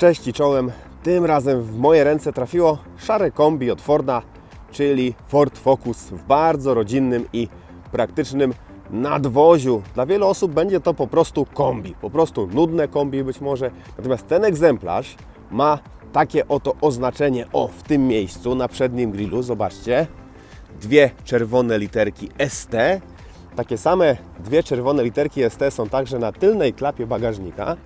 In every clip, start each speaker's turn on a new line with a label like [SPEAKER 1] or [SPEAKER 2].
[SPEAKER 1] Cześć i czołem. Tym razem w moje ręce trafiło szare kombi od Forda, czyli Ford Focus w bardzo rodzinnym i praktycznym nadwoziu. Dla wielu osób będzie to po prostu kombi, po prostu nudne kombi być może. Natomiast ten egzemplarz ma takie oto oznaczenie, o w tym miejscu na przednim grillu, zobaczcie, dwie czerwone literki ST. Takie same dwie czerwone literki ST są także na tylnej klapie bagażnika.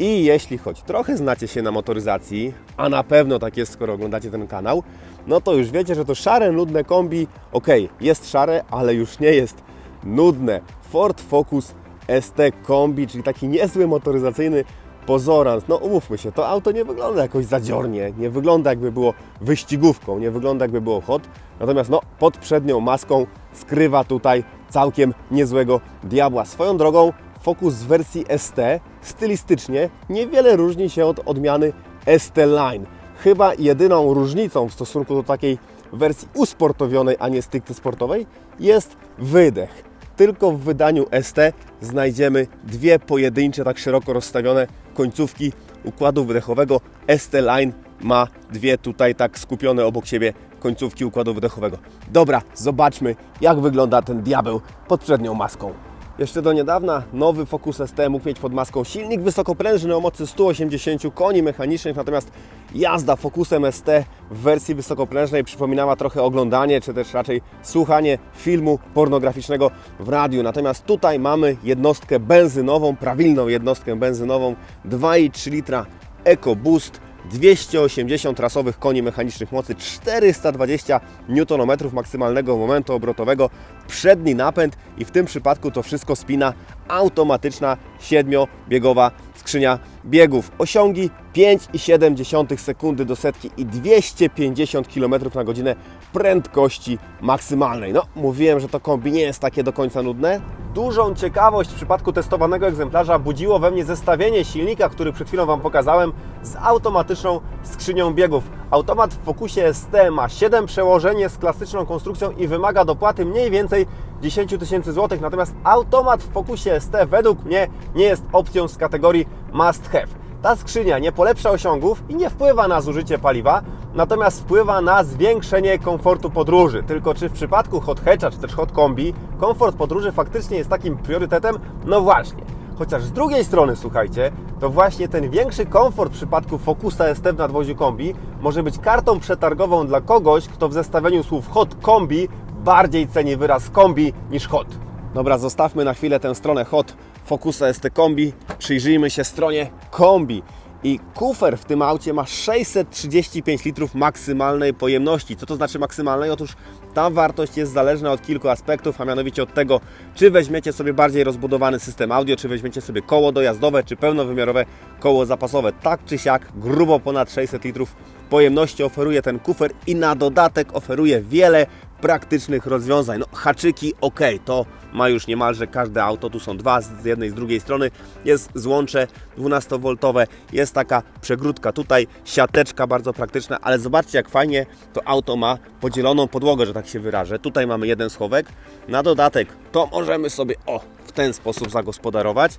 [SPEAKER 1] I jeśli choć trochę znacie się na motoryzacji, a na pewno tak jest, skoro oglądacie ten kanał, no to już wiecie, że to szare, nudne kombi, ok, jest szare, ale już nie jest nudne. Ford Focus ST Kombi, czyli taki niezły motoryzacyjny pozorans. No umówmy się, to auto nie wygląda jakoś zadziornie, nie wygląda jakby było wyścigówką, nie wygląda jakby było hot, natomiast no pod przednią maską skrywa tutaj całkiem niezłego diabła. Swoją drogą Focus z wersji ST stylistycznie niewiele różni się od odmiany ST Line. Chyba jedyną różnicą w stosunku do takiej wersji usportowionej, a nie stricte sportowej jest wydech. Tylko w wydaniu ST znajdziemy dwie pojedyncze, tak szeroko rozstawione końcówki układu wydechowego. ST Line ma dwie tutaj tak skupione obok siebie końcówki układu wydechowego. Dobra, zobaczmy jak wygląda ten diabeł pod przednią maską. Jeszcze do niedawna nowy Focus ST mógł mieć pod maską silnik wysokoprężny o mocy 180 koni mechanicznych, natomiast jazda Focusem ST w wersji wysokoprężnej przypominała trochę oglądanie, czy też raczej słuchanie filmu pornograficznego w radiu. Natomiast tutaj mamy jednostkę benzynową, prawilną jednostkę benzynową 2,3 litra EcoBoost 280 rasowych koni mechanicznych mocy, 420 Nm maksymalnego momentu obrotowego, przedni napęd i w tym przypadku to wszystko spina automatyczna 7-biegowa skrzynia biegów. Osiągi 5,7 sekundy do setki i 250 km na godzinę prędkości maksymalnej. No, mówiłem, że to kombi nie jest takie do końca nudne. Dużą ciekawość w przypadku testowanego egzemplarza budziło we mnie zestawienie silnika, który przed chwilą Wam pokazałem, z automatyczną skrzynią biegów. Automat w Focusie ST ma 7 przełożenie z klasyczną konstrukcją i wymaga dopłaty mniej więcej 10 tysięcy złotych, natomiast automat w Focusie ST według mnie nie jest opcją z kategorii must have. Ta skrzynia nie polepsza osiągów i nie wpływa na zużycie paliwa, natomiast wpływa na zwiększenie komfortu podróży. Tylko czy w przypadku hot hatcha czy też hot kombi komfort podróży faktycznie jest takim priorytetem? No właśnie. Chociaż z drugiej strony, słuchajcie, to właśnie ten większy komfort w przypadku Focusa ST w nadwoziu kombi może być kartą przetargową dla kogoś, kto w zestawieniu słów hot kombi bardziej ceni wyraz kombi niż hot. Dobra, zostawmy na chwilę tę stronę hot Focusa ST Kombi. Przyjrzyjmy się stronie kombi. I kufer w tym aucie ma 635 litrów maksymalnej pojemności. Co to znaczy maksymalnej? Otóż ta wartość jest zależna od kilku aspektów, a mianowicie od tego, czy weźmiecie sobie bardziej rozbudowany system audio, czy weźmiecie sobie koło dojazdowe, czy pełnowymiarowe koło zapasowe. Tak czy siak, grubo ponad 600 litrów pojemności oferuje ten kufer i na dodatek oferuje wiele praktycznych rozwiązań. No, haczyki ok, to ma już niemalże każde auto. Tu są dwa z jednej i z drugiej strony. Jest złącze 12V, jest taka przegródka tutaj, siateczka bardzo praktyczna, ale zobaczcie jak fajnie to auto ma podzieloną podłogę, że tak się wyrażę. Tutaj mamy jeden schowek. Na dodatek to możemy sobie o w ten sposób zagospodarować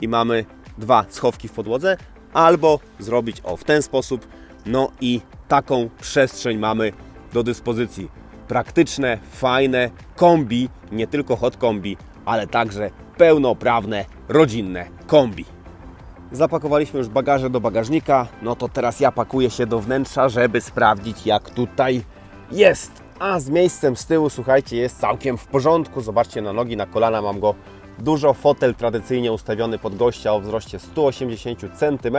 [SPEAKER 1] i mamy dwa schowki w podłodze, albo zrobić o w ten sposób. No i taką przestrzeń mamy do dyspozycji praktyczne, fajne kombi, nie tylko hot kombi, ale także pełnoprawne, rodzinne kombi. Zapakowaliśmy już bagaże do bagażnika, no to teraz ja pakuję się do wnętrza, żeby sprawdzić jak tutaj jest. A z miejscem z tyłu, słuchajcie, jest całkiem w porządku. Zobaczcie na nogi, na kolana mam go dużo. Fotel tradycyjnie ustawiony pod gościa o wzroście 180 cm.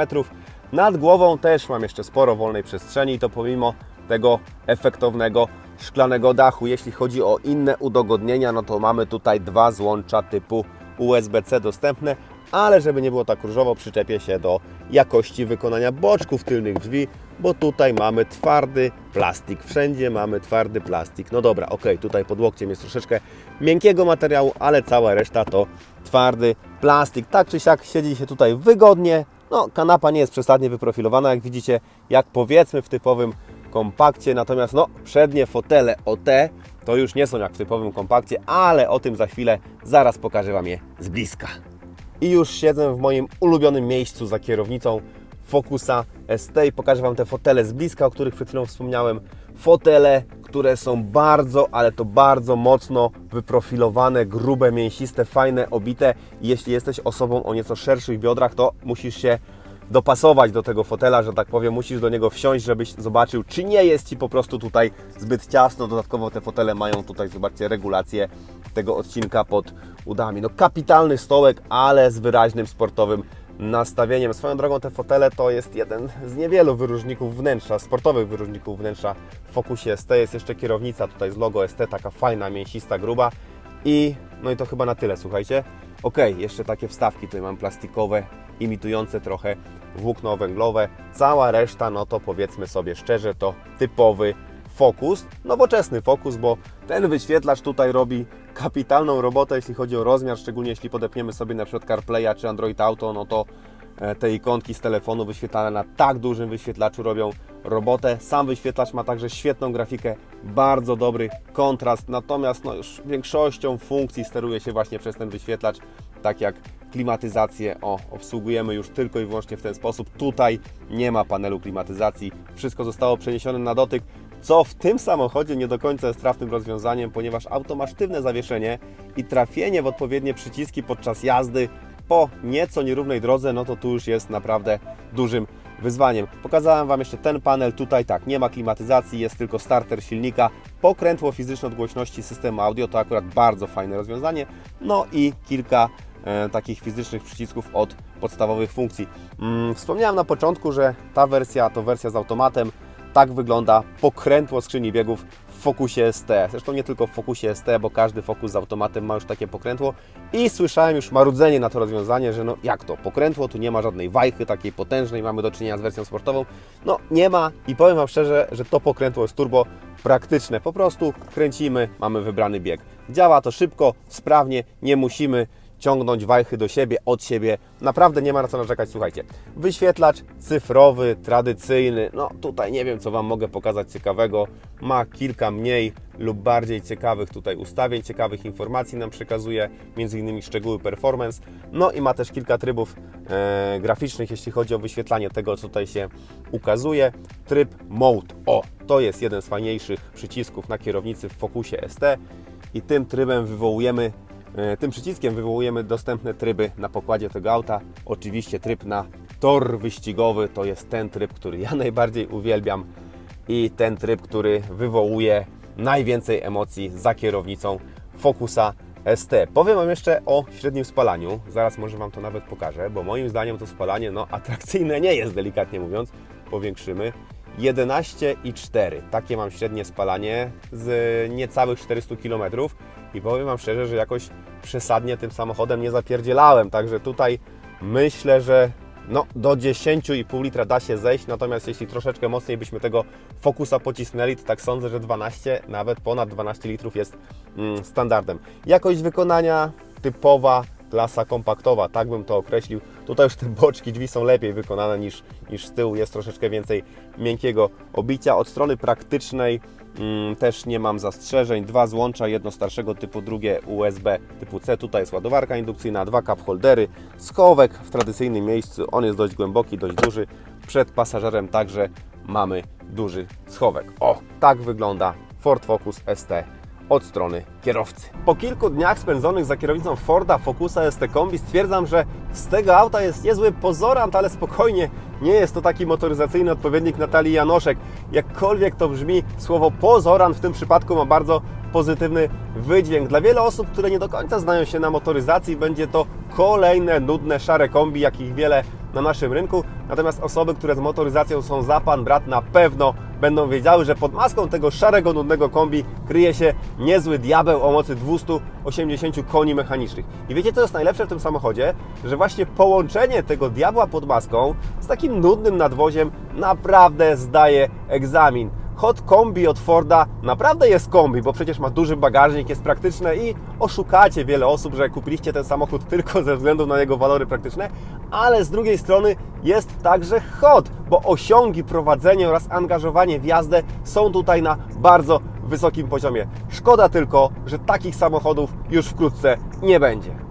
[SPEAKER 1] Nad głową też mam jeszcze sporo wolnej przestrzeni i to pomimo tego efektownego szklanego dachu. Jeśli chodzi o inne udogodnienia, no to mamy tutaj dwa złącza typu USB-C dostępne, ale żeby nie było tak różowo, przyczepię się do jakości wykonania boczków tylnych drzwi, bo tutaj mamy twardy plastik. Wszędzie mamy twardy plastik. No dobra, ok, tutaj pod łokciem jest troszeczkę miękkiego materiału, ale cała reszta to twardy plastik. Tak czy siak siedzi się tutaj wygodnie. No, kanapa nie jest przesadnie wyprofilowana, jak widzicie, jak powiedzmy w typowym kompakcie, natomiast no, przednie fotele OT to już nie są jak w typowym kompakcie, ale o tym za chwilę zaraz pokażę Wam je z bliska. I już siedzę w moim ulubionym miejscu za kierownicą Focusa ST i pokażę Wam te fotele z bliska, o których przed chwilą wspomniałem. Fotele, które są bardzo, ale to bardzo mocno wyprofilowane, grube, mięsiste, fajne, obite. Jeśli jesteś osobą o nieco szerszych biodrach, to musisz się dopasować do tego fotela, że tak powiem, musisz do niego wsiąść, żebyś zobaczył, czy nie jest Ci po prostu tutaj zbyt ciasno. Dodatkowo te fotele mają tutaj, zobaczcie, regulację tego odcinka pod udami. No kapitalny stołek, ale z wyraźnym sportowym nastawieniem. Swoją drogą te fotele to jest jeden z niewielu wyróżników wnętrza, sportowych wyróżników wnętrza w Focusie ST. Jest jeszcze kierownica tutaj z logo ST, taka fajna, mięsista, gruba. I no i to chyba na tyle, słuchajcie. Ok, jeszcze takie wstawki tutaj mam plastikowe, imitujące trochę włókno węglowe. Cała reszta, no to powiedzmy sobie szczerze, to typowy Focus, nowoczesny Focus, bo ten wyświetlacz tutaj robi kapitalną robotę, jeśli chodzi o rozmiar, szczególnie jeśli podepniemy sobie na przykład CarPlaya czy Android Auto, no to e, te ikonki z telefonu wyświetlane na tak dużym wyświetlaczu robią robotę. Sam wyświetlacz ma także świetną grafikę, bardzo dobry kontrast, natomiast no już większością funkcji steruje się właśnie przez ten wyświetlacz, tak jak klimatyzację, o, obsługujemy już tylko i wyłącznie w ten sposób. Tutaj nie ma panelu klimatyzacji, wszystko zostało przeniesione na dotyk, co w tym samochodzie nie do końca jest trafnym rozwiązaniem, ponieważ auto ma sztywne zawieszenie i trafienie w odpowiednie przyciski podczas jazdy po nieco nierównej drodze, no to tu już jest naprawdę dużym wyzwaniem. Pokazałem Wam jeszcze ten panel, tutaj tak, nie ma klimatyzacji, jest tylko starter silnika, pokrętło fizyczne od głośności systemu audio, to akurat bardzo fajne rozwiązanie, no i kilka takich fizycznych przycisków od podstawowych funkcji. Mm, wspomniałem na początku, że ta wersja to wersja z automatem, tak wygląda pokrętło skrzyni biegów w Focusie ST. Zresztą nie tylko w Focusie ST, bo każdy Focus z automatem ma już takie pokrętło i słyszałem już marudzenie na to rozwiązanie, że no jak to, pokrętło, tu nie ma żadnej wajchy takiej potężnej, mamy do czynienia z wersją sportową. No nie ma i powiem Wam szczerze, że to pokrętło jest turbo praktyczne. Po prostu kręcimy, mamy wybrany bieg. Działa to szybko, sprawnie, nie musimy ciągnąć wajchy do siebie, od siebie. Naprawdę nie ma na co narzekać. Słuchajcie, wyświetlacz cyfrowy, tradycyjny. No tutaj nie wiem, co Wam mogę pokazać ciekawego. Ma kilka mniej lub bardziej ciekawych tutaj ustawień, ciekawych informacji nam przekazuje, między innymi szczegóły performance. No i ma też kilka trybów e, graficznych, jeśli chodzi o wyświetlanie tego, co tutaj się ukazuje. Tryb Mode. O, to jest jeden z fajniejszych przycisków na kierownicy w Focusie ST i tym trybem wywołujemy Tym przyciskiem wywołujemy dostępne tryby na pokładzie tego auta. Oczywiście tryb na tor wyścigowy to jest ten tryb, który ja najbardziej uwielbiam i ten tryb, który wywołuje najwięcej emocji za kierownicą Focusa ST. Powiem Wam jeszcze o średnim spalaniu. Zaraz może Wam to nawet pokażę, bo moim zdaniem to spalanie no, atrakcyjne nie jest, delikatnie mówiąc. Powiększymy. 11,4. Takie mam średnie spalanie z niecałych 400 km i powiem Wam szczerze, że jakoś przesadnie tym samochodem nie zapierdzielałem, także tutaj myślę, że no, do 10,5 litra da się zejść, natomiast jeśli troszeczkę mocniej byśmy tego Focusa pocisnęli, to tak sądzę, że 12, nawet ponad 12 litrów jest mm, standardem. Jakość wykonania typowa, klasa kompaktowa, tak bym to określił. Tutaj już te boczki drzwi są lepiej wykonane niż, niż z tyłu, jest troszeczkę więcej miękkiego obicia. Od strony praktycznej mm, też nie mam zastrzeżeń. Dwa złącza, jedno starszego typu, drugie USB typu C. Tutaj jest ładowarka indukcyjna, dwa cup holdery, schowek w tradycyjnym miejscu. On jest dość głęboki, dość duży. Przed pasażerem także mamy duży schowek. O, tak wygląda Ford Focus ST od strony kierowcy. Po kilku dniach spędzonych za kierownicą Forda Focusa ST Kombi stwierdzam, że z tego auta jest niezły pozorant, ale spokojnie, nie jest to taki motoryzacyjny odpowiednik Natalii Janoszek. Jakkolwiek to brzmi, słowo pozorant w tym przypadku ma bardzo pozytywny wydźwięk. Dla wielu osób, które nie do końca znają się na motoryzacji, będzie to kolejne nudne szare kombi, jakich wiele na naszym rynku. Natomiast osoby, które z motoryzacją są za pan brat, na pewno będą wiedziały, że pod maską tego szarego, nudnego kombi kryje się niezły diabeł o mocy 280 koni mechanicznych. I wiecie, co jest najlepsze w tym samochodzie? Że właśnie połączenie tego diabła pod maską z takim nudnym nadwoziem naprawdę zdaje egzamin. Hot kombi od Forda naprawdę jest kombi, bo przecież ma duży bagażnik, jest praktyczne i oszukacie wiele osób, że kupiliście ten samochód tylko ze względu na jego walory praktyczne, ale z drugiej strony jest także hot, bo osiągi prowadzenie oraz angażowanie w jazdę są tutaj na bardzo wysokim poziomie. Szkoda tylko, że takich samochodów już wkrótce nie będzie.